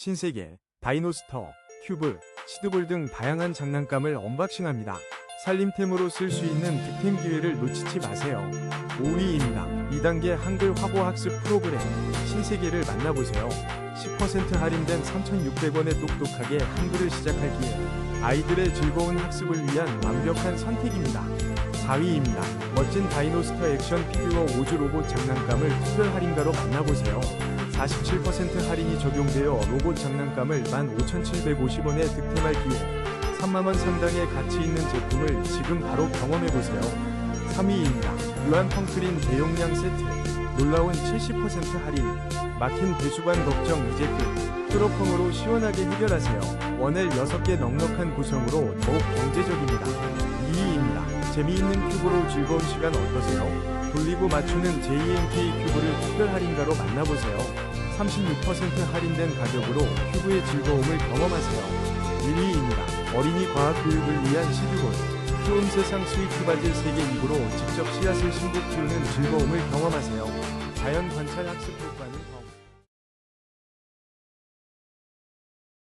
신세계, 다이노스터, 큐브, 시드볼 등 다양한 장난감을 언박싱합니다. 살림템으로 쓸 수 있는 득템 기회를 놓치지 마세요. 5위입니다. 2단계 한글 화보 학습 프로그램 신세계를 만나보세요. 10% 할인된 3,600원에 똑똑하게 한글을 시작할 기회. 아이들의 즐거운 학습을 위한 완벽한 선택입니다. 4위입니다. 멋진 다이노스터 액션 피규어 오즈 로봇 장난감을 특별 할인가로 만나보세요. 47% 할인이 적용되어 로봇 장난감을 15,750원에 득템할 기회. 3만원 상당의 가치 있는 제품을 지금 바로 경험해보세요. 3위입니다. 유한 펑크린 대용량 세트. 놀라운 70% 할인. 막힌 배수관 걱정 이제 끝. 트로펑으로 시원하게 해결하세요. 원엘 6개 넉넉한 구성으로 더욱 경제적입니다. 2위입니다. 재미있는 큐브로 즐거운 시간 어떠세요? 돌리고 맞추는 JMK 큐브를 특별 할인가로 만나보세요. 36% 할인된 가격으로 큐브의 즐거움을 경험하세요. 1위입니다. 어린이 과학 교육을 위한 시드볼. 좋은 세상 스위트 바질 세계 입으로 직접 씨앗을 심고 키우는 즐거움을 경험하세요. 자연 관찰 학습 효과는 더.